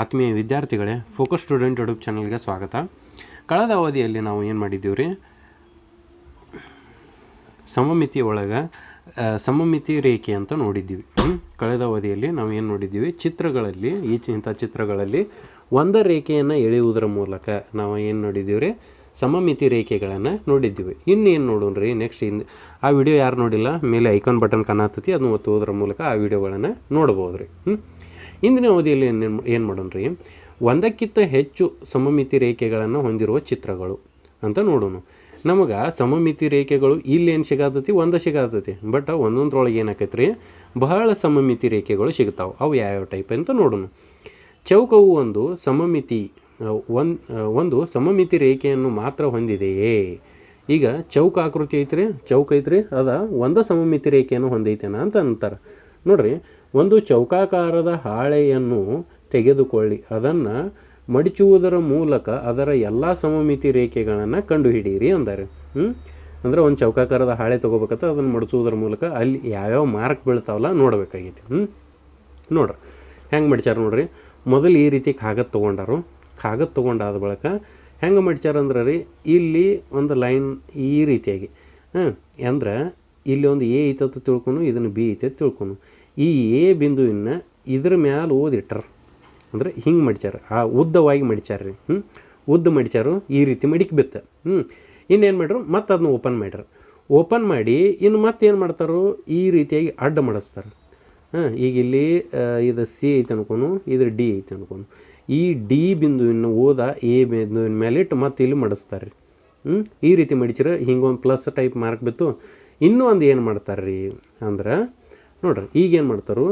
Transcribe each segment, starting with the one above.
ಆತ್ಮೀಯ ವಿದ್ಯಾರ್ಥಿಗಳೇ focus student YouTube ಚಾನಲ್ಗೆ ಸ್ವಾಗತ. ಕಳೆದ ಅವಧಿಯಲ್ಲಿ ನಾವು ಏನು ಮಾಡಿದ್ದೀವಿ ರೀ? ಸಮಮಿತಿ ಒಳಗೆ ಸಮಮಿತಿ ರೇಖೆ ಅಂತ ನೋಡಿದ್ದೀವಿ. ಕಳೆದ ಅವಧಿಯಲ್ಲಿ ನಾವು ಏನು ನೋಡಿದ್ದೀವಿ? ಚಿತ್ರಗಳಲ್ಲಿ ಈ ಇಂಥ ಚಿತ್ರಗಳಲ್ಲಿ ಒಂದ ರೇಖೆಯನ್ನು ಎಳೆಯುವುದರ ಮೂಲಕ ನಾವು ಏನು ನೋಡಿದ್ದೀವಿ ರೀ? ಸಮಮಿತಿ ರೇಖೆಗಳನ್ನು ನೋಡಿದ್ದೀವಿ. ಇನ್ನೇನು ನೋಡೋಣ ರೀ? ನೆಕ್ಸ್ಟ್ ಇನ್, ಆ ವಿಡಿಯೋ ಯಾರು ನೋಡಿಲ್ಲ? ಮೇಲೆ ಐಕಾನ್ ಬಟನ್ ಕಾಣತ್ತತಿ ಅದನ್ನು ಒತ್ತುವುದರ ಮೂಲಕ ಆ ವಿಡಿಯೋಗಳನ್ನು ನೋಡ್ಬೋದು ರೀ. ಹ್ಞೂ ಇಂದಿನ ಅವಧಿಯಲ್ಲಿ ಏನು ಏನು ಮಾಡೋಣ ರೀ ಒಂದಕ್ಕಿಂತ ಹೆಚ್ಚು ಸಮಮಿತಿ ರೇಖೆಗಳನ್ನು ಹೊಂದಿರುವ ಚಿತ್ರಗಳು ಅಂತ ನೋಡೋಣ. ನಮಗೆ ಸಮಮಿತಿ ರೇಖೆಗಳು ಇಲ್ಲಿ ಏನು ಸಿಗತೈತಿ? ಒಂದು ಸಿಗತೈತಿ. ಬಟ್ ಒಂದೊಂದ್ರೊಳಗೆ ಏನಾಕೈತೆ ರೀ ಬಹಳ ಸಮಮಿತಿ ರೇಖೆಗಳು ಸಿಗ್ತಾವೆ. ಅವು ಯಾವ್ಯಾವ ಟೈಪ್ ಅಂತ ನೋಡೋಣ. ಚೌಕವು ಒಂದು ಸಮಮಿತಿ ಒಂದು ಒಂದು ಸಮಮಿತಿ ರೇಖೆಯನ್ನು ಮಾತ್ರ ಹೊಂದಿದೆಯೇ? ಈಗ ಚೌಕ ಆಕೃತಿ ಐತ್ರಿ? ಚೌಕ ಐತ್ರಿ? ಅದ ಒಂದು ಸಮಮಿತಿ ರೇಖೆಯನ್ನು ಹೊಂದೈತೇನ ಅಂತ ಅಂತಾರೆ. ನೋಡ್ರಿ ಒಂದು ಚೌಕಾಕಾರದ ಹಾಳೆಯನ್ನು ತೆಗೆದುಕೊಳ್ಳಿ, ಅದನ್ನು ಮಡಚುವುದರ ಮೂಲಕ ಅದರ ಎಲ್ಲ ಸಮಮಿತಿ ರೇಖೆಗಳನ್ನು ಕಂಡುಹಿಡಿಯಿರಿ ಅಂತಾರೆ ಹ್ಞೂ ಅಂದ್ರೆ ಒಂದು ಚೌಕಾಕಾರದ ಹಾಳೆ ತೊಗೋಬೇಕಂತ ಅದನ್ನು ಮಡಿಸುವುದರ ಮೂಲಕ ಅಲ್ಲಿ ಯಾವ್ಯಾವ ಮಾರ್ಕ್ ಬೀಳ್ತಾವಲ್ಲ ನೋಡಬೇಕಾಗೈತಿ. ಹ್ಞೂ ನೋಡ್ರಿ, ಹೆಂಗೆ ಮಡಿಚಾರ ನೋಡ್ರಿ? ಮೊದಲು ಈ ರೀತಿ ಕಾಗದ ತೊಗೊಂಡಾರು. ಕಾಗದ ತೊಗೊಂಡಾದ ಬಳಿಕ ಹೆಂಗೆ ಮಡಿಚಾರಂದ್ರೆ ರೀ, ಇಲ್ಲಿ ಒಂದು ಲೈನ್ ಈ ರೀತಿಯಾಗಿ. ಹಾಂ ಅಂದ್ರೆ ಇಲ್ಲಿ ಒಂದು ಎ ಐತತ್ತು ತಿಳ್ಕೊನು, ಇದನ್ನು ಬಿ ಐತೆ ತಿಳ್ಕೊನು. ಈ ಎ ಬಿಂದುವಿನ ಇದ್ರ ಮ್ಯಾಲೆ ಓದಿಟ್ಟರು. ಅಂದ್ರೆ ಹಿಂಗೆ ಮಡಿಚಾರ ಆ ಉದ್ದವಾಗಿ ಮಡಿಚಾರ ರೀ. ಹ್ಞೂ ಉದ್ದ ಮಡಿಚಾರು ಈ ರೀತಿ ಮಡಿಕೆ ಬಿತ್ತ. ಹ್ಞೂ ಇನ್ನೇನು ಮಾಡ್ರು? ಮತ್ತು ಅದನ್ನ ಓಪನ್ ಮಾಡ್ಯಾರ. ಓಪನ್ ಮಾಡಿ, ಇನ್ನು ಮತ್ತೆ ಏನು ಮಾಡ್ತಾರೋ? ಈ ರೀತಿಯಾಗಿ ಅಡ್ಡ ಮಾಡಿಸ್ತಾರೆ. ಹಾಂ, ಈಗ ಇಲ್ಲಿ ಇದು ಸಿ ಐತೆ ಅನ್ಕೊನು ಇದು ಡಿ ಐತೆ ಅನ್ಕೊನು. ಈ ಡಿ ಬಿಂದುವಿನ ಓದ ಎ ಬಿಂದುವಿನ ಮೇಲೆ ಇಟ್ಟು ಮತ್ತೆ ಇಲ್ಲಿ ಮಡಿಸ್ತಾರೆ ಹ್ಞೂ ಈ ರೀತಿ ಮಡಿಚಿರ ಒಂದು ಪ್ಲಸ್ ಟೈಪ್ ಮಾರ್ಕ್ ಬಿತ್ತು. ಇನ್ನೂ ಒಂದು ಏನು ಮಾಡ್ತಾರೆ ರೀ? ಅಂದ್ರೆ ನೋಡ್ರಿ ಈಗ ಏನು ಮಾಡ್ತಾರೋ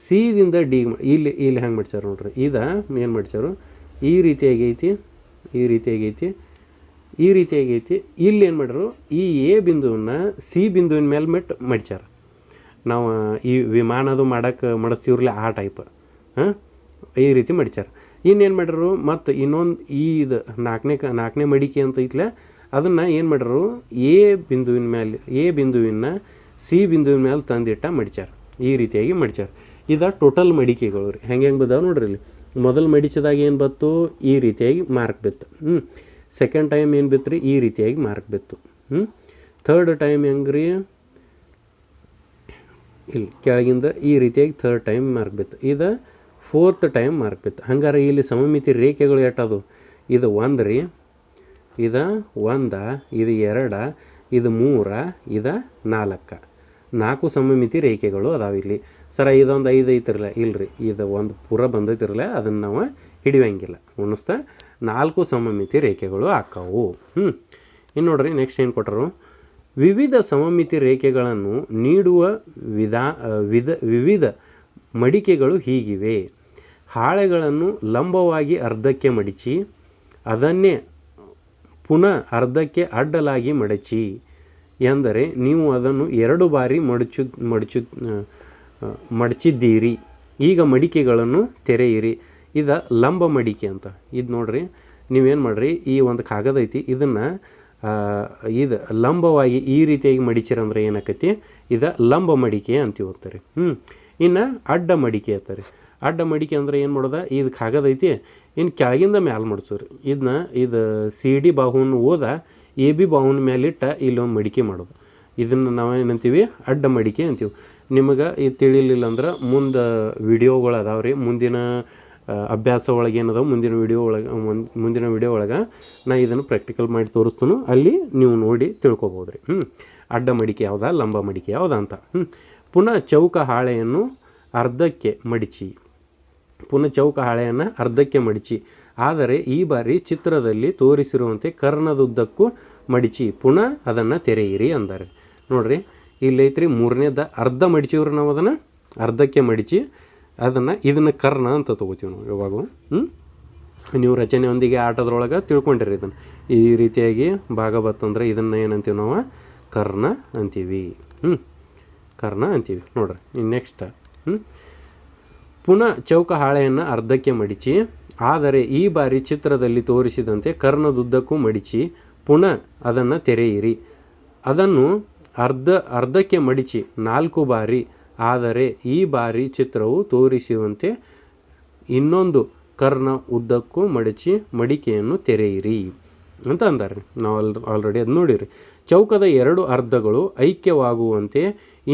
ಸಿದಿಂದ ಡಿ ಇಲ್ಲಿ ಇಲ್ಲಿ ಹೆಂಗೆ ಮಾಡ್ತಾರೆ ನೋಡ್ರಿ ಈದ ಏನು ಮಾಡ್ತಾರೆ ಈ ರೀತಿಯಾಗಿ ಐತಿ ಈ ರೀತಿಯಾಗಿ ಐತಿ ಈ ರೀತಿಯಾಗಿ ಐತಿ ಇಲ್ಲಿ ಏನು ಮಾಡ್ರು ಈ ಎ ಬಿಂದುವನ್ನು ಸಿ ಬಿಂದುವಿನ ಮೇಲೆ ಮೆಟ್ ಮಡ್ಚಾರ ನಾವು ಈ ವಿಮಾನದು ಮಾಡೋಕ್ಕೆ ಮಾಡಿಸ್ತೀವ್ರಲ್ಲ ಆ ಟೈಪ್ ಹಾಂ ಈ ರೀತಿ ಮಡಿಚಾರ ಇನ್ನೇನು ಮಾಡ್ರು ಮತ್ತು ಇನ್ನೊಂದು ಈ ಇದು ನಾಲ್ಕನೇ ನಾಲ್ಕನೇ ಮಡಿಕೆ ಅಂತ ಐತ್ಲ, ಅದನ್ನು ಏನು ಮಾಡ್ರು ಎ ಬಿಂದುವಿನ ಮೇಲೆ ಎ ಬಿಂದುವಿನ ಸಿ ಬಿಂದುವಿನ ಮೇಲೆ ತಂದಿಟ್ಟ ಮಡಿಚಾರ ಈ ರೀತಿಯಾಗಿ ಮಡಿಚಾರ ಇದು ಟೋಟಲ್ ಮಡಿಕೆಗಳು ರೀ. ಹೆಂಗೆ ಹೆಂಗೆ ಬಿದ್ದಾವೆ ನೋಡ್ರಿ ಇಲ್ಲಿ. ಮೊದಲು ಮಡಿಚಿದಾಗ ಏನು ಬತ್ತು? ಈ ರೀತಿಯಾಗಿ ಮಾರ್ಕ್ ಬಿತ್ತು. ಹ್ಞೂ ಸೆಕೆಂಡ್ ಟೈಮ್ ಏನು ಬಿತ್ತು ರೀ? ಈ ರೀತಿಯಾಗಿ ಮಾರ್ಕ್ ಬಿತ್ತು. ಹ್ಞೂ ಥರ್ಡ್ ಟೈಮ್ ಹೆಂಗೆ ರೀ? ಇಲ್ಲಿ ಕೆಳಗಿಂದ ಈ ರೀತಿಯಾಗಿ ಥರ್ಡ್ ಟೈಮ್ ಮಾರ್ಕ್ ಬಿತ್ತು. ಇದು ಫೋರ್ತ್ ಟೈಮ್ ಮಾರ್ಕ್ ಬಿತ್ತು. ಹಂಗಾರೆ ಇಲ್ಲಿ ಸಮಮಿತಿ ರೇಖೆಗಳು ಎಟ್ಟದು ಇದು ಒಂದು ರೀ. ಇದು ಒಂದ, ಇದು ಎರಡ ಇದು ಮೂರ, ಇದು ನಾಲ್ಕು. ನಾಲ್ಕು ಸಮಮಿತಿ ರೇಖೆಗಳು ಅದಾವೆ ಇಲ್ಲಿ. ಸರ, ಇದೊಂದು ಐದು ಐತಿರಲ್ಲ ಇಲ್ರಿ. ಇದು ಒಂದು ಪೂರ ಬಂದೈತಿರಲ್ಲ ಅದನ್ನು ನಾವು ಹಿಡಿಯೋಂಗಿಲ್ಲ ಉಣಿಸ್ತಾ ನಾಲ್ಕು ಸಮಮಿತಿ ರೇಖೆಗಳು ಆಕ್ಕವು ಹ್ಞೂ ಇನ್ನು ನೋಡ್ರಿ ನೆಕ್ಸ್ಟ್ ಏನು ಕೊಟ್ಟರು ವಿವಿಧ ಸಮಮಿತಿ ರೇಖೆಗಳನ್ನು ನೀಡುವ ವಿಧಾ ವಿಧ, ವಿವಿಧ ಮಡಿಕೆಗಳು ಹೀಗಿವೆ. ಹಾಳೆಗಳನ್ನು ಲಂಬವಾಗಿ ಅರ್ಧಕ್ಕೆ ಮಡಿಚಿ, ಅದನ್ನೇ ಪುನಃ ಅರ್ಧಕ್ಕೆ ಅಡ್ಡಲಾಗಿ ಮಡಚಿ ಎಂದರೆ ನೀವು ಅದನ್ನು ಎರಡು ಬಾರಿ ಮಡಚು ಮಡಚು ಮಡಚಿದ್ದೀರಿ. ಈಗ ಮಡಿಕೆಗಳನ್ನು ತೆರೆಯಿರಿ. ಇದು ಲಂಬ ಮಡಿಕೆ ಅಂತ. ಇದು ನೋಡ್ರಿ, ನೀವೇನು ಮಾಡಿರಿ, ಈ ಒಂದು ಕಾಗದ ಐತಿ, ಇದನ್ನು ಇದು ಲಂಬವಾಗಿ ಈ ರೀತಿಯಾಗಿ ಮಡಿಚಿರಂದ್ರೆ ಏನಾಕೈತಿ ಇದು ಲಂಬ ಮಡಿಕೆ ಅಂತ ಹೋಗ್ತಾರೆ ಹ್ಞೂ ಇನ್ನು ಅಡ್ಡ ಮಡಿಕೆ ಅಂತಾರೆ. ಅಡ್ಡ ಮಡಿಕೆ ಅಂದ್ರೆ ಏನು ಮಾಡೋದ? ಇದು ಕಾಗದ ಐತಿ ಇನ್ನು ಕೆಳಗಿಂದ ಮ್ಯಾಲೆ ಮಡ್ಸೋರಿ. ಇದನ್ನ ಇದು ಸಿ ಡಿ ಬಾಹುನ ಓದ, ಎ ಬಿ ಬಾಹುನ ಮೇಲಿಟ್ಟ ಇಲ್ಲೊಂದು ಮಡಿಕೆ ಮಾಡೋದು. ಇದನ್ನು ನಾವು ಏನಂತೀವಿ ಅಡ್ಡ ಮಡಿಕೆ ಅಂತೀವಿ. ನಿಮಗೆ ಇದು ತಿಳಿಲಿಲ್ಲ ಅಂದ್ರೆ ಮುಂದೆ ವಿಡಿಯೋಗಳು ಅದಾವೆ ರೀ. ಮುಂದಿನ ಅಭ್ಯಾಸ ಒಳಗೆ ಏನದ ಮುಂದಿನ ವಿಡಿಯೋ ಒಳಗೆ, ಮುಂದ್- ಮುಂದಿನ ವಿಡಿಯೋ ಒಳಗೆ ನಾ ಇದನ್ನು ಪ್ರಾಕ್ಟಿಕಲ್ ಮಾಡಿ ತೋರಿಸ್ತಾನು. ಅಲ್ಲಿ ನೀವು ನೋಡಿ ತಿಳ್ಕೊಬೋದು ರೀ. ಹ್ಞೂ ಅಡ್ಡ ಮಡಿಕೆ ಯಾವುದಾ? ಲಂಬ ಮಡಿಕೆ ಯಾವುದಾ ಅಂತ. ಹ್ಞೂ ಪುನಃ ಚೌಕ ಹಾಳೆಯನ್ನು ಅರ್ಧಕ್ಕೆ ಮಡಿಚಿ. ಪುನಃ ಚೌಕ ಹಾಳೆಯನ್ನು ಅರ್ಧಕ್ಕೆ ಮಡಿಚಿ. ಆದರೆ ಈ ಬಾರಿ ಚಿತ್ರದಲ್ಲಿ ತೋರಿಸಿರುವಂತೆ ಕರ್ಣದುದ್ದಕ್ಕೂ ಮಡಿಚಿ. ಪುನಃ ಅದನ್ನು ತೆರೆಯಿರಿ ಅಂದಾರೆ. ನೋಡ್ರಿ ಇಲ್ಲೈತ್ರಿ ಮೂರನೇದ ಅರ್ಧ ಮಡಿಚಿವ್ರಿ ನಾವು ಅದನ್ನು? ಅರ್ಧಕ್ಕೆ ಮಡಿಚಿ ಅದನ್ನು ಇದನ್ನು ಕರ್ಣ ಅಂತ ತೊಗೋತೀವಿ ನಾವು ಯಾವಾಗೂ ನೀವು ರಚನೆಯೊಂದಿಗೆ ಆಟದೊಳಗೆ ತಿಳ್ಕೊಂಡಿರಿ ಇದನ್ನು. ಈ ರೀತಿಯಾಗಿ ಭಾಗ ಬತ್ತಂದ್ರೆ ಇದನ್ನು ಏನಂತೀವಿ ನಾವು? ಕರ್ಣ ಅಂತೀವಿ. ಹ್ಞೂ ಕರ್ಣ ಅಂತೀವಿ. ನೋಡ್ರಿ ನೆಕ್ಸ್ಟ್. ಹ್ಞೂ ಪುನಃ ಚೌಕ ಹಾಳೆಯನ್ನು ಅರ್ಧಕ್ಕೆ ಮಡಿಚಿ, ಆದರೆ ಈ ಬಾರಿ ಚಿತ್ರದಲ್ಲಿ ತೋರಿಸಿದಂತೆ ಕರ್ಣದುದ್ದಕ್ಕೂ ಮಡಿಚಿ, ಪುನಃ ಅದನ್ನು ತೆರೆಯಿರಿ. ಅದನ್ನು ಅರ್ಧ, ಅರ್ಧಕ್ಕೆ ಮಡಿಚಿ, ನಾಲ್ಕು ಬಾರಿ, ಆದರೆ ಈ ಬಾರಿ ಚಿತ್ರವು ತೋರಿಸುವಂತೆ ಇನ್ನೊಂದು ಕರ್ಣ ಉದ್ದಕ್ಕೂ ಮಡಚಿ, ಮಡಿಕೆಯನ್ನು ತೆರೆಯಿರಿ ಅಂತ ಅಂದರೆ. ನಾವು ಆಲ್, ಆಲ್ರೆಡಿ ಅದು ನೋಡಿರಿ. ಚೌಕದ ಎರಡು ಅರ್ಧಗಳು ಐಕ್ಯವಾಗುವಂತೆ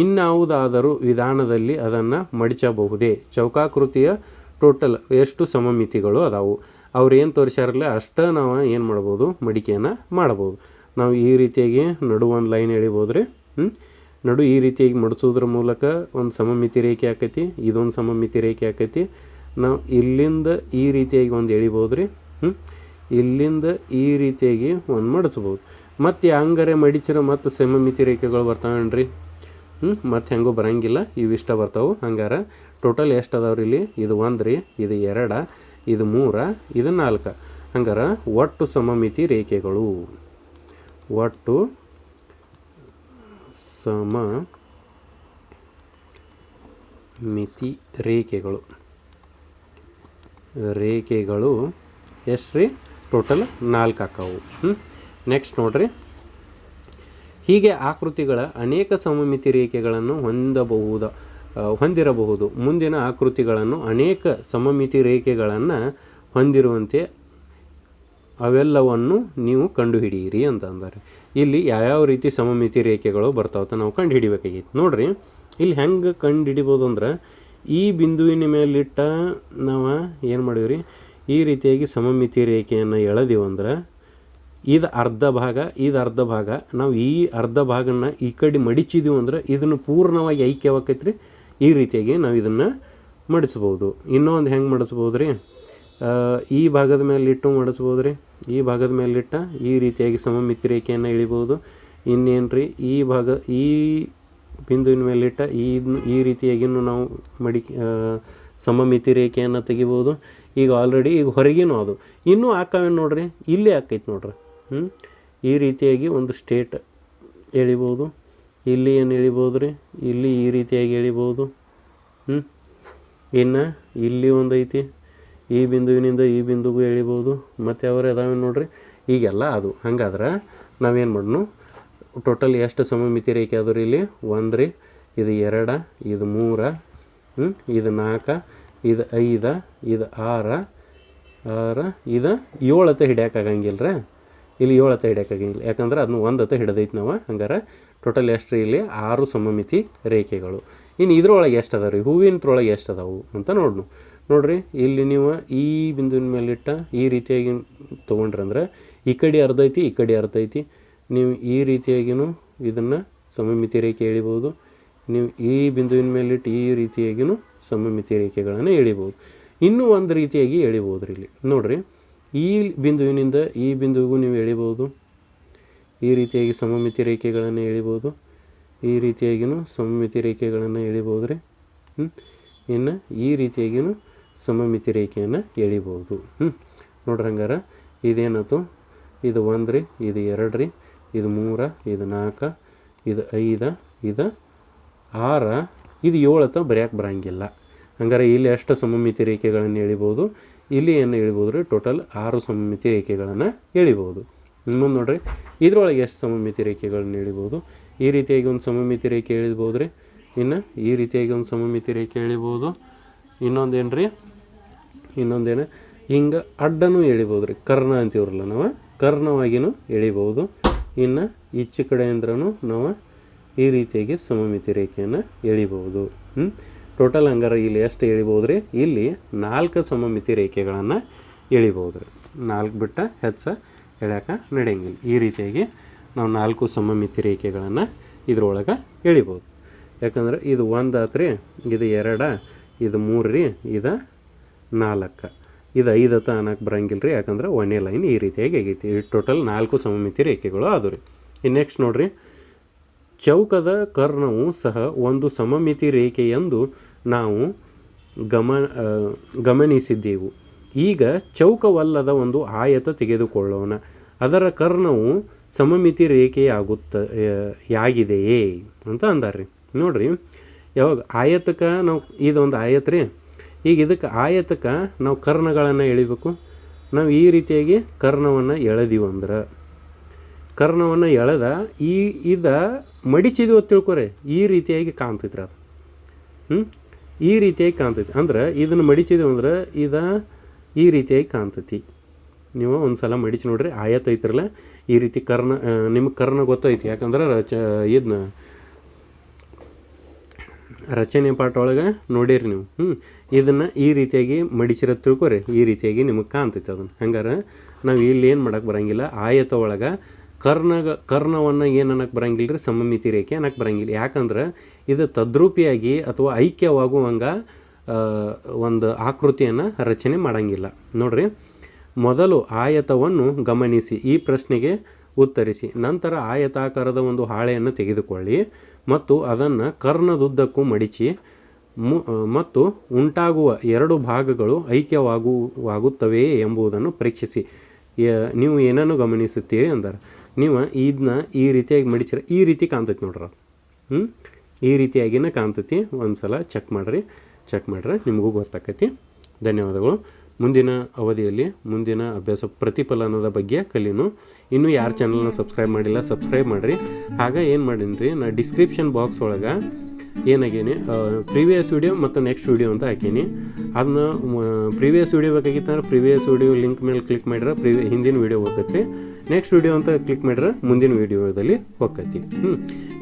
ಇನ್ಯಾವುದಾದರೂ ವಿಧಾನದಲ್ಲಿ ಅದನ್ನು ಮಡಿಚಬಹುದೇ? ಚೌಕಾಕೃತಿಯ ಟೋಟಲ್ ಎಷ್ಟು ಸಮಮಿತಿಗಳು ಅದಾವು? ಅವ್ರು ಏನು ತೋರಿಸ್ಯಾರಲ್ಲ ಅಷ್ಟೇ ನಾವು ಏನು ಮಾಡ್ಬೋದು? ಮಡಿಕೆಯನ್ನು ಮಾಡ್ಬೋದು ನಾವು ಈ ರೀತಿಯಾಗಿ ನಡು ಒಂದು ಲೈನ್ ಎಳಿಬೋದು ರೀ ನಡು ಈ ರೀತಿಯಾಗಿ ಮಡಿಸೋದ್ರ ಮೂಲಕ ಒಂದು ಸಮಮಿತಿ ರೇಖೆ ಆಕೈತಿ, ಇದೊಂದು ಸಮಮಿತಿ ರೇಖೆ ಆಕೈತಿ. ನಾವು ಇಲ್ಲಿಂದ ಈ ರೀತಿಯಾಗಿ ಒಂದು ಎಳಿಬೋದು ರೀ ಇಲ್ಲಿಂದ ಈ ರೀತಿಯಾಗಿ ಒಂದು ಮಡಿಸ್ಬೋದು. ಮತ್ತು ಹಂಗಾರೆ ಮಡಿಚಿರ ಮತ್ತು ಸಮಮಿತಿ ರೇಖೆಗಳು ಬರ್ತಾವೇನ್ರಿ? ಹ್ಞೂ ಮತ್ತು ಹೆಂಗೂ ಬರಂಗಿಲ್ಲ. ಇವಿಷ್ಟ ಬರ್ತಾವೆ. ಹಂಗಾರೆ ಟೋಟಲ್ ಎಷ್ಟು ಅದಾವ್ರಿ ಇಲ್ಲಿ? ಇದು ಒಂದು ರೀ, ಇದು ಎರಡ, ಇದು ಮೂರ, ಇದು ನಾಲ್ಕು. ಹಂಗಾರೆ ಒಟ್ಟು ಸಮಮಿತಿ ರೇಖೆಗಳು. ಒಟ್ಟು ಸಮ ಮಿತಿ ರೇಖೆಗಳು. ರೇಖೆಗಳು ಎಷ್ಟು ರೀ? ಟೋಟಲ್ ನಾಲ್ಕು ಆಕಾವು ಹ್ಞೂ ನೆಕ್ಸ್ಟ್ ನೋಡ್ರಿ. ಹೀಗೆ ಆಕೃತಿಗಳ ಅನೇಕ ಸಮಮಿತಿ ರೇಖೆಗಳನ್ನು ಹೊಂದಬಹುದು ಹೊಂದಿರಬಹುದು. ಮುಂದಿನ ಆಕೃತಿಗಳನ್ನು ಅನೇಕ ಸಮಮಿತಿ ರೇಖೆಗಳನ್ನು ಹೊಂದಿರುವಂತೆ ಅವೆಲ್ಲವನ್ನು ನೀವು ಕಂಡುಹಿಡಿಯಿರಿ ಅಂತ ಅಂದರೆ ಇಲ್ಲಿ ಯಾವ್ಯಾವ ರೀತಿ ಸಮಮಿತಿ ರೇಖೆಗಳು ಬರ್ತಾವಂತ ನಾವು ಕಂಡು ಹಿಡಿಬೇಕಾಗಿತ್ತು ನೋಡ್ರಿ, ಇಲ್ಲಿ ಹೆಂಗೆ ಕಂಡು ಹಿಡಿಬೋದು ಅಂದ್ರೆ ಈ ಬಿಂದುವಿನ ಮೇಲಿಟ್ಟ ನಾವು ಏನು ಮಾಡೀವ್ರಿ, ಈ ರೀತಿಯಾಗಿ ಸಮಮಿತಿ ರೇಖೆಯನ್ನು ಎಳೆದೀವಿ ಅಂದ್ರೆ ಇದು ಅರ್ಧ ಭಾಗ, ಇದು ಅರ್ಧ ಭಾಗ. ನಾವು ಈ ಅರ್ಧ ಭಾಗನ ಈ ಕಡೆ ಮಡಿಚಿದೀವಿ ಅಂದ್ರೆ ಇದನ್ನು ಪೂರ್ಣವಾಗಿ ಐಕ್ಯವಾಕೈತ್ರಿ ಈ ರೀತಿಯಾಗಿ ನಾವು ಇದನ್ನು ಮಡಿಸ್ಬೋದು ಇನ್ನೊಂದು ಹೆಂಗೆ ಮಡಿಸ್ಬೋದು ರೀ ಈ ಭಾಗದ ಮೇಲೆ ಇಟ್ಟು ಮಡಿಸ್ಬೋದು ರೀ ಈ ಭಾಗದ ಮೇಲೆ ಇಟ್ಟ ಈ ರೀತಿಯಾಗಿ ಸಮಮಿತಿ ರೇಖೆಯನ್ನು ಇಳಿಬೋದು ಇನ್ನೇನು ರೀ ಈ ಭಾಗ, ಈ ಬಿಂದುವಿನ ಮೇಲೆ ಇಟ್ಟ ಈ ಈ ರೀತಿಯಾಗಿನೂ ನಾವು ಮಡಿ ಸಮಮಿತಿ ರೇಖೆಯನ್ನು ತೆಗಿಬೋದು ಈಗ ಆಲ್ರೆಡಿ ಈಗ ಹೊರಗಿನೂ ಅದು? ಇನ್ನೂ ಹಾಕವೇನು ನೋಡ್ರಿ? ಇಲ್ಲೇ ಹಾಕೈತೆ ನೋಡ್ರಿ. ಈ ರೀತಿಯಾಗಿ ಒಂದು ಸ್ಟೇಟ್ ಎಳಿಬೋದು. ಇಲ್ಲಿ ಏನು ಎಳಿಬೋದು ರೀ ಇಲ್ಲಿ ಈ ರೀತಿಯಾಗಿ ಎಳಿಬೋದು. ಇನ್ನು ಇಲ್ಲಿ ಒಂದು ಐತಿ. ಈ ಬಿಂದುವಿನಿಂದ ಈ ಬಿಂದುಗೂ ಎಳಿಬೋದು. ಮತ್ತು ಯಾವ್ರು ಅದಾವೆ ನೋಡ್ರಿ? ಈಗೆಲ್ಲ ಅದು. ಹಂಗಾದ್ರೆ ನಾವೇನು ಮಾಡೋಣ ಟೋಟಲ್ ಎಷ್ಟು ಸಮಮಿತಿ ರೇಖೆ ಅದು ರೀ ಇಲ್ಲಿ? ಒಂದು ರೀ. ಇದು ಎರಡ, ಇದು ಮೂರ ಇದು ನಾಲ್ಕು, ಇದು ಐದು, ಇದು ಆರ ಆರ, ಇದು ಏಳತ್ತ ಹಿಡಿಯೋಕ್ಕಾಗಂಗಿಲ್ಲ ರೀ ಇಲ್ಲಿ ಏಳು ಅತ್ತ ಹಿಡಿಯೋಕ್ಕಾಗಿಲ್ಲ ಯಾಕಂದ್ರೆ ಅದನ್ನ ಅತ್ತ ಹಿಡ್ದೈತಿ ನಾವು. ಹಂಗಾರೆ ಟೋಟಲ್ ಎಷ್ಟು ಇಲ್ಲಿ? ಆರು ಸಮಮಿತಿ ರೇಖೆಗಳು. ಇನ್ನು ಇದ್ರೊಳಗೆ ಎಷ್ಟು ಅದಾವೆ ರೀ ಹೂವಿನದ್ರೊಳಗೆ ಎಷ್ಟು ಅದಾವು ಅಂತ ನೋಡ್ನು. ನೋಡ್ರಿ, ಇಲ್ಲಿ ನೀವು ಈ ಬಿಂದುವಿನ ಮೇಲಿಟ್ಟ ಈ ರೀತಿಯಾಗಿ ತೊಗೊಂಡ್ರಿ ಅಂದ್ರೆ ಈ ಕಡೆ ಅರ್ಧ ಐತಿ, ಈ ಕಡೆ ಅರ್ಧ ಐತಿ. ನೀವು ಈ ರೀತಿಯಾಗಿನೂ ಇದನ್ನು ಸಮಮಿತಿ ರೇಖೆ ಎಳಿಬೋದು ನೀವು ಈ ಬಿಂದುವಿನ ಮೇಲಿಟ್ಟು ಈ ರೀತಿಯಾಗಿಯೂ ಸಮಮಿತಿ ರೇಖೆಗಳನ್ನು ಎಳಿಬೋದು ಇನ್ನೂ ಒಂದು ರೀತಿಯಾಗಿ ಎಳಿಬೋದು ರೀ ಇಲ್ಲಿ. ನೋಡ್ರಿ ಈ ಬಿಂದುವಿನಿಂದ ಈ ಬಿಂದುವಿಗೂ ನೀವು ಎಳಿಬೋದು ಈ ರೀತಿಯಾಗಿ ಸಮಮಿತಿ ರೇಖೆಗಳನ್ನು ಎಳಿಬೋದು ಈ ರೀತಿಯಾಗಿಯೂ ಸಮಮಿತಿ ರೇಖೆಗಳನ್ನು ಎಳಿಬೋದು ರೀ ಇನ್ನು ಈ ರೀತಿಯಾಗಿಯೂ ಸಮಮಿತಿ ರೇಖೆಯನ್ನು ಎಳಿಬೋದು. ಹ್ಞೂ ನೋಡ್ರಿ ಹಂಗಾರ ಇದು ಒಂದು ರೀ ಇದು ಎರಡು ರೀ ಇದು ಮೂರ, ಇದು ನಾಲ್ಕು, ಇದು ಐದು, ಇದು ಆರ, ಇದು ಏಳತ್ತ ಬರೆಯೋಕೆ ಬರಂಗಿಲ್ಲ. ಹಂಗಾರೆ ಇಲ್ಲಿ ಎಷ್ಟು ಸಮಮಿತಿ ರೇಖೆಗಳನ್ನು ಎಳಿಬೋದು. ಇಲ್ಲಿ ಏನು ಎಳಿಬೋದು ರೀ ಟೋಟಲ್ ಆರು ಸಮಮಿತಿ ರೇಖೆಗಳನ್ನು ಎಳಿಬೋದು ಮುಂದೆ ನೋಡ್ರಿ, ಇದರೊಳಗೆ ಎಷ್ಟು ಸಮಮಿತಿ ರೇಖೆಗಳನ್ನು ಎಳಿಬೋದು ಈ ರೀತಿಯಾಗಿ ಒಂದು ಸಮಮಿತಿ ರೇಖೆ ಎಳಿಬೋದು ರೀ ಇನ್ನು ಈ ರೀತಿಯಾಗಿ ಒಂದು ಸಮಮಿತಿ ರೇಖೆ ಎಳಿಬೋದು. ಇನ್ನೊಂದೇನು ರೀ ಇನ್ನೊಂದೇನು? ಹಿಂಗೆ ಅಡ್ಡನೂ ಎಳಿಬೋದು ರೀ ಕರ್ಣ ಅಂತೀವ್ರಲ್ಲ ನಾವು? ಕರ್ಣವಾಗಿಯೂ ಎಳಿಬೋದು. ಇನ್ನು ಈಚೆ ಕಡೆಯಿಂದ್ರೂ ನಾವು ಈ ರೀತಿಯಾಗಿ ಸಮಮಿತಿ ರೇಖೆಯನ್ನು ಎಳಿಬೋದು. ಹ್ಞೂ ಟೋಟಲ್ ಹಂಗಾರೆ ಇಲ್ಲಿ ಎಷ್ಟು ಎಳಿಬೋದು ರೀ ಇಲ್ಲಿ ನಾಲ್ಕು ಸಮಮಿತಿ ರೇಖೆಗಳನ್ನು ಎಳಿಬೋದು ರೀ ನಾಲ್ಕು ಬಿಟ್ಟ ಹೆಚ್ಚು ಎಳ್ಯಾಕ ನಡೆಯಂಗಿಲ್ಲ. ಈ ರೀತಿಯಾಗಿ ನಾವು ನಾಲ್ಕು ಸಮಮಿತಿ ರೇಖೆಗಳನ್ನು ಇದ್ರೊಳಗೆ ಎಳಿಬೋದು. ಯಾಕಂದ್ರೆ ಇದು ಒಂದು ಆತ್ರಿ, ಇದು ಎರಡ, ಇದು ಮೂರು ರೀ, ಇದು ನಾಲ್ಕು. ಇದು ಐದತ್ತ ಅನ್ನಕ್ಕೆ ಬರಂಗಿಲ್ಲ ರೀ ಯಾಕಂದ್ರೆ ಒಂದೇ ಲೈನ್ ಈ ರೀತಿಯಾಗಿ ಆಗೈತಿ. ಟೋಟಲ್ ನಾಲ್ಕು ಸಮಮಿತಿ ರೇಖೆಗಳು ಅದು ರೀ. ಇನ್ನು ನೆಕ್ಸ್ಟ್ ನೋಡ್ರಿ ಚೌಕದ ಕರ್ಣವು ಸಹ ಒಂದು ಸಮಮಿತಿ ರೇಖೆ ಎಂದು ನಾವು ಗಮ ಆ, ಗಮನಿಸಿದ್ದೆವು. ಈಗ ಚೌಕವಲ್ಲದ ಒಂದು ಆಯತ ತೆಗೆದುಕೊಳ್ಳೋಣ. ಅದರ ಕರ್ಣವು ಸಮಮಿತಿ ರೇಖೆಯಾಗುತ್ತ ಯಾಗಿದೆಯೇ ಅಂತ ಅಂದಾರ್ರಿ. ನೋಡ್ರಿ ಯಾವಾಗ ಆಯತಕ್ಕೆ ನಾವು ಇದೊಂದು ಆಯತ ರೀ. ಈಗ ಇದಕ್ಕೆ ಆಯತಕ್ಕೆ ನಾವು ಕರ್ಣಗಳನ್ನು ಎಳಿಬೇಕು. ನಾವು ಈ ರೀತಿಯಾಗಿ ಕರ್ಣವನ್ನು ಎಳೆದಿವಂದ್ರೆ. ಕರ್ಣವನ್ನು ಎಳೆದ ಈ ಇದ ಮಡಿಚಿದ್ವಿ ತಿಳ್ಕೊರೆ. ಈ ರೀತಿಯಾಗಿ ಕಾಣ್ತೈತ್ರಿ ಅದು. ಹ್ಞೂ ಈ ರೀತಿಯಾಗಿ ಕಾಣ್ತೈತಿ. ಅಂದ್ರೆ ಇದನ್ನು ಮಡಿಚಿದೆವು ಅಂದ್ರೆ ಇದ ಈ ರೀತಿಯಾಗಿ ಕಾಣ್ತೈತಿ. ನೀವು ಒಂದು ಸಲ ಮಡಿಚಿ ನೋಡ್ರಿ, ಆಯತ್ ಐತ್ರಲ್ಲ. ಈ ರೀತಿ ಕರ್ಣ ನಿಮ್ಗೆ ಕರ್ಣ ಗೊತ್ತೈತಿ. ಯಾಕಂದ್ರೆ ರಚ ಇದನ್ನ ರಚನೆ ಪಾಠ ಒಳಗೆ ನೋಡಿರಿ ನೀವು. ಹ್ಞೂ ಇದನ್ನು ಈ ರೀತಿಯಾಗಿ ಮಡಿಚಿರೋದು ತಿಳ್ಕೊರಿ. ಈ ರೀತಿಯಾಗಿ ನಿಮಗೆ ಕಾಣ್ತೈತಿ ಅದನ್ನು. ಹಂಗಾರೆ ನಾವು ಇಲ್ಲಿ ಏನು ಮಾಡೋಕ್ಕೆ ಬರಂಗಿಲ್ಲ. ಆಯತ ಒಳಗೆ ಕರ್ಣಗ, ಕರ್ಣವನ್ನು ಏನು ಅನ್ನಕ್ಕೆ ಬರಂಗಿಲ್ಲ ರೀ ಸಮಮಿತಿ ರೇಖೆ ಅನ್ನಕ್ಕೆ ಬರಂಗಿಲ್ಲ. ಯಾಕಂದ್ರೆ ಇದು ತದ್ರೂಪಿಯಾಗಿ ಅಥವಾ ಐಕ್ಯವಾಗುವಂಗ ಒಂದು ಆಕೃತಿಯನ್ನು ರಚನೆ ಮಾಡಂಗಿಲ್ಲ. ನೋಡ್ರಿ, ಮೊದಲು ಆಯತವನ್ನು ಗಮನಿಸಿ, ಈ ಪ್ರಶ್ನೆಗೆ ಉತ್ತರಿಸಿ, ನಂತರ ಆಯತಾಕಾರದ ಒಂದು ಹಾಳೆಯನ್ನು ತೆಗೆದುಕೊಳ್ಳಿ ಮತ್ತು ಅದನ್ನು ಕರ್ಣದುದ್ದಕ್ಕೂ ಮಡಿಚಿ, ಮು, ಮತ್ತು ಉಂಟಾಗುವ ಎರಡು ಭಾಗಗಳು ಐಕ್ಯವಾಗುವಾಗುತ್ತವೆಯೇ ಎಂಬುದನ್ನು ಪರೀಕ್ಷಿಸಿ. ನೀವು ಏನನ್ನು ಗಮನಿಸುತ್ತೀರಿ ಅಂದಾರೆ ನೀವು ಇದನ್ನ ಈ ರೀತಿಯಾಗಿ ಮಡಿಚಿರ ಈ ರೀತಿ ಕಾಣ್ತೈತಿ ನೋಡ್ರಿ. ಹ್ಞೂ ಈ ರೀತಿಯಾಗಿನ ಕಾಣ್ತೈತಿ. ಒಂದು ಸಲ ಚೆಕ್ ಮಾಡಿರಿ. ಚೆಕ್ ಮಾಡ್ರೆ ನಿಮಗೂ ಗೊತ್ತಾಕೈತಿ. ಧನ್ಯವಾದಗಳು. ಮುಂದಿನ ಅವಧಿಯಲ್ಲಿ, ಮುಂದಿನ ಅಭ್ಯಾಸ ಪ್ರತಿಫಲನದ ಬಗ್ಗೆ ಕಲೀನು ಇನ್ನೂ ಯಾರು ಚಾನಲ್ನ ಸಬ್ಸ್ಕ್ರೈಬ್ ಮಾಡಿಲ್ಲ ಸಬ್ಸ್ಕ್ರೈಬ್ ಮಾಡಿರಿ. ಆಗ ಏನು ಮಾಡೀನಿ ರೀ ನಾ ಡಿಸ್ಕ್ರಿಪ್ಷನ್ ಬಾಕ್ಸ್ ಒಳಗೆ ಏನಾಗೇನಿ ಪ್ರೀವಿಯಸ್ ವಿಡಿಯೋ ಮತ್ತು ನೆಕ್ಸ್ಟ್ ವೀಡಿಯೋ ಅಂತ ಹಾಕೀನಿ. ಅದನ್ನ ಪ್ರೀವಿಯಸ್ ವಿಡಿಯೋ ಬೇಕಾಗಿತ್ತಂದ್ರೆ ಪ್ರೀವಿಯಸ್ ವಿಡಿಯೋ ಲಿಂಕ್ ಮೇಲೆ ಕ್ಲಿಕ್ ಮಾಡಿದ್ರೆ ಪ್ರಿವಿ ಹಿಂದಿನ ವಿಡಿಯೋ ಹೋಗ್ತೈತಿ. ನೆಕ್ಸ್ಟ್ ವೀಡಿಯೋ ಅಂತ ಕ್ಲಿಕ್ ಮಾಡಿದ್ರೆ ಮುಂದಿನ ವೀಡಿಯೋದಲ್ಲಿ ಹೋಗ್ತೈತಿ. ಹ್ಞೂ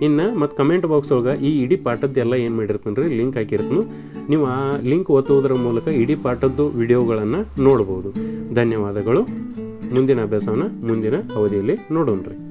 ಇನ್ನು ಮತ್ತು ಕಮೆಂಟ್ ಬಾಕ್ಸ್ ಒಳಗೆ ಈ ಇಡೀ ಪಾಠದ್ದೆಲ್ಲ ಏನು ಮಾಡಿರ್ತಂದ್ರೆ ರೀ ಲಿಂಕ್ ಹಾಕಿರ್ತೀನಿ. ನೀವು ಆ ಲಿಂಕ್ ಒತ್ತುವುದರ ಮೂಲಕ ಇಡೀ ಪಾಠದ್ದು ವಿಡಿಯೋಗಳನ್ನು ನೋಡ್ಬೋದು. ಧನ್ಯವಾದಗಳು. ಮುಂದಿನ ಅಭ್ಯಾಸವನ್ನು ಮುಂದಿನ ಅವಧಿಯಲ್ಲಿ ನೋಡೋಣ ರೀ